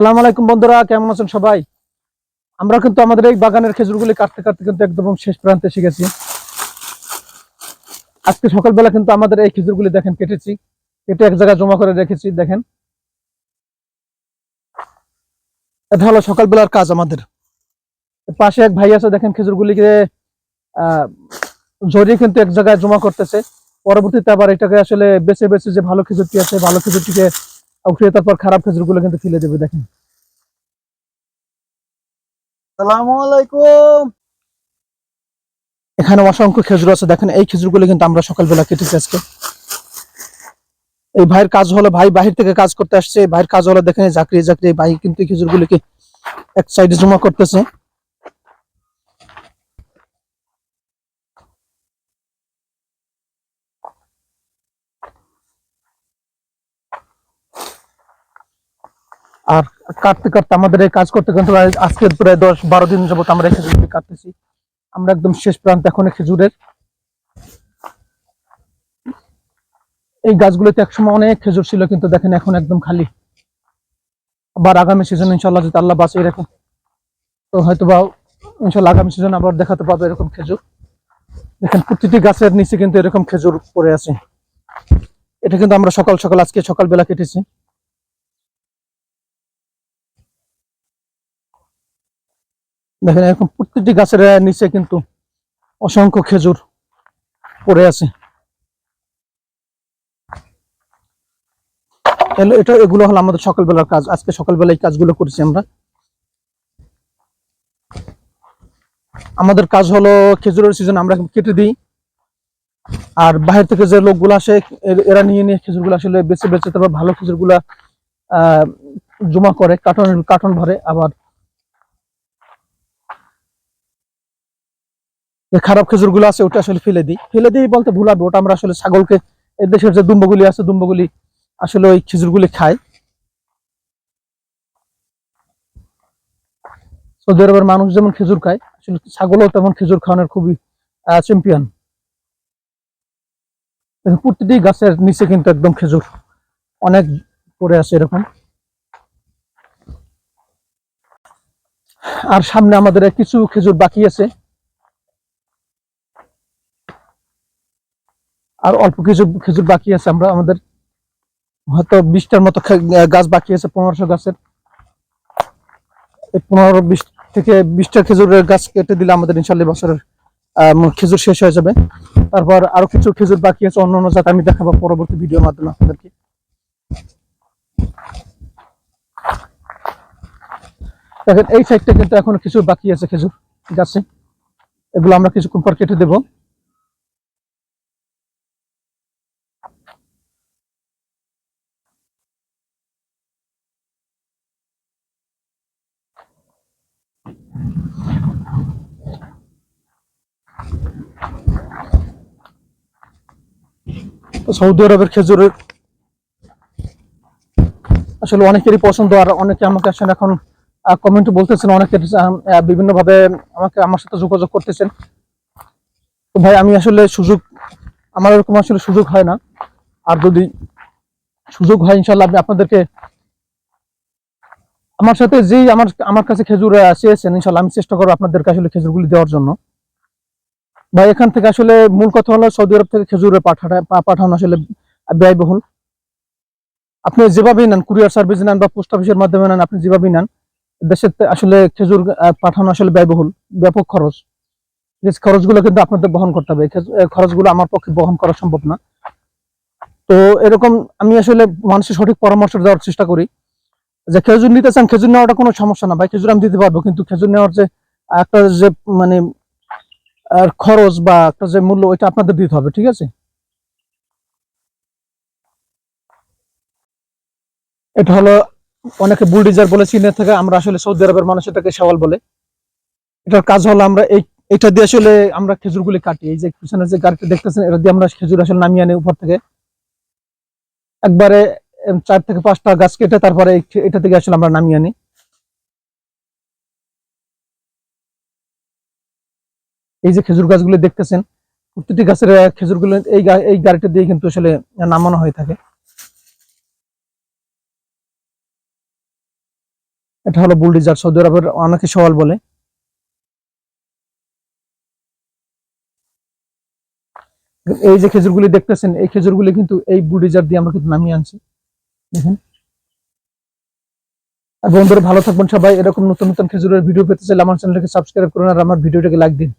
সালাম আলাইকুম বন্ধুরা, কেমন আছেন সবাই? আমরা কিন্তু আমাদের এই বাগানের খেজুরগুলি কাটতে কাটতে কিন্তু একদম শেষ প্রান্তে এসে গেছি। আজকে সকালবেলা কিন্তু আমাদের এই খেজুরগুলি দেখেন কেটেছি। কেটে এক জায়গায় জমা করে রেখেছি, দেখেন। এটা হলো সকালবেলার কাজ আমাদের। পাশে এক ভাই আছে, দেখেন খেজুরগুলিকে, আহ জড়িয়ে কিন্তু এক জায়গায় জমা করতেছে। পরবর্তীতে আবার এটাকে আসলে বেছে বেছে যে ভালো খেজুরটি আছে, ভালো খেজুরটিকে উঠিয়ে তারপর খারাপ খেজুরগুলো কিন্তু ফেলে দেবে দেখেন। আলাইকুম। এখানে অসংখ্য খেজুর আছে দেখেন এই খেজুরগুলো কিন্তু আমরা সকালবেলা কেটেছি আজকে। এই ভাইয়ের কাজ হলো ভাই বাহির থেকে কাজ করতে আসছে ভাইয়ের কাজ হলো দেখেন চাকরি চাকরি ভাই কিন্তু এই খেজুরগুলোকে এক সাইডে জমা করতেছে আর কাটতে কাটতে আমাদের এই কাজ করতে কিন্তু আজকে প্রায় দশ বারো দিন যাবত আমরা খেজুরগুলি কাটতেছি। আমরা একদম শেষ প্রান্ত এখন খেজুরের। এই গাছগুলোতে একসময় অনেক খেজুর ছিল, কিন্তু দেখেন এখন একদম খালি। আবার আগামী সিজন ইনশাল্লাহ যদি আল্লাহ বাঁচিয়ে এরকম, তো হয়তো বা ইনশাল্লাহ আগামী সিজন আবার দেখাতে পাবো এরকম খেজুর। দেখেন প্রতিটি গাছের নিচে কিন্তু এরকম খেজুর পড়ে আছে। এটা কিন্তু আমরা সকাল সকাল আজকে সকালবেলা কেটেছি। দেখেন এরকম প্রত্যেকটি গাছের নিচে কিন্তু অসংখ্য খেজুর পড়ে আছে। এটা এগুলো হলো আমাদের সকালবেলার কাজ। আজকে সকালবেলা এই কাজগুলো করেছি আমরা। আমাদের কাজ হলো খেজুরের সিজন আমরা কেটে দিই। আর বাইরে থেকে যে লোকগুলো আসে এরা নিয়ে নিয়ে খেজুরগুলো আসলে বেছে বেছে, তারপর ভালো আহ, জমা করে, কার্টন কার্টন ভরে। আবার যে খারাপ খেজুরগুলো আছে, ওটা আসলে ফেলে দিই। ফেলে দিই বলতে ভুল হবে, ওটা আমরা আসলে ছাগলকে এই দেশের যে দুম্বগুলি আছে, দুম্বগুলি আসলে ওই খেজুরগুলি খায়। সৌদি আরবের মানুষ যেমন খেজুর খায়, আসলে ছাগলও তেমন খেজুর খাওয়ানোর খুবই চ্যাম্পিয়ন প্রতিটি গাছের নিচে কিন্তু একদম খেজুর। অনেক পড়ে আছে এরকম। আর সামনে আমাদের কিছু খেজুর বাকি আছে। আর অল্প কিছু খেজুর বাকি আছে, আমরা আমাদের হয়তো বিশটার মতো গাছ বাকি আছে, পনেরোশো গাছের। পনেরো বিশ থেকে বিশটা খেজুরের গাছ কেটে দিলে আমাদের ইনশাল্লাহ বছরের খেজুর শেষ হয়ে যাবে। তারপর আরও কিছু খেজুর বাকি আছে, অন্য অন্য জাত আমি দেখাবো পরবর্তী ভিডিওর মাধ্যমে আপনাদেরকে। দেখেন, এই সাইডটা কিন্তু এখনও কিছু বাকি আছে খেজুর গাছে। এগুলো আমরা কিছুক্ষণ পর কেটে দেবো। সৌদি আরবের খেজুরের। আসলে অনেকেরই পছন্দ আর অনেকে আমাকে আসলে এখন কমেন্ট বলতেছেন অনেকে বিভিন্ন ভাবে আমাকে আমার সাথে যোগাযোগ করতেছেন। তো ভাই আমি আসলে সুযোগ আমার এরকম আসলে সুযোগ হয় না। আর যদি সুযোগ হয় ইনশাল্লাহ আমি আপনাদেরকে আমার সাথে যেই আমার আমার কাছে খেজুর আহ, চেয়েছেন ইনশাল্লাহ আমি চেষ্টা করব আপনাদেরকে আসলে খেজুরগুলি দেওয়ার জন্য। ভাই, এখান থেকে আসলে মূল কথা হলো সৌদি আরব থেকে খেজুরের পাঠানো আসলে ব্যয়বহুল। আপনি যেভাবেই নেন, কুরিয়ার সার্ভিস নেন বা পোস্ট অফিসের মাধ্যমে নেন, আপনি যেভাবেই নেন, দেশের আসলে খেজুর পাঠানো আসলে ব্যয়বহুল, ব্যাপক খরচ। খরচগুলো কিন্তু আপনাদের বহন করতে হবে। খরচগুলো আমার পক্ষে বহন করা সম্ভব না। তো এরকম আমি আসলে মানুষের সঠিক পরামর্শ দেওয়ার চেষ্টা করি যে খেজুর নিতে চান, খেজুর নেওয়াটা কোনো সমস্যা না। ভাই, খেজুর আমি দিতে পারব, কিন্তু খেজুর নেওয়ার যে একটা যে মানে আর খরচ বা একটা যে মূল্য, ওইটা আপনাদের দিতে হবে, ঠিক আছে? এটা হলো, অনেকে বুলডিজার বলে চিনে থাকে, আমরা আসলে সৌদি আরবের মানুষ এটাকে শেওয়াল বলে। এটার কাজ হলো আমরা এই, এটা দিয়ে আসলে আমরা খেজুরগুলি কাটি। এই যে পিছনে যে গাড়িটা দেখতেছেন, এটা দিয়ে আমরা খেজুর আসলে নামিয়ে আনি উপর থেকে। একবারে চার থেকে পাঁচটা গাছ কেটে তারপরে এটা থেকে আসলে আমরা নামিয়ে আনি। এই যে খেজুর গাছগুলো দেখতেছেন, প্রতিটি গাছের খেজুরগুলো এই এই গাড়িটা দিয়ে কিন্তু আসলে নামানো হয়ে থাকে। এটা হলো বুলডিজার, সৌদি আরবের অনেকে সওয়াল বলে। এই যে খেজুরগুলি দেখতেছেন, এই খেজুরগুলি কিন্তু এই বুলডিজার দিয়ে আমরা কিন্তু নামিয়ে আনছি। দেখেন। বন্ধুরা, ভালো থাকবেন সবাই। এরকম নতুন নতুন খেজুরের ভিডিও পেতে চাইলে আমার চ্যানেলটাকে সাবস্ক্রাইব করুন আর আমার ভিডিওটাকে লাইক দিন।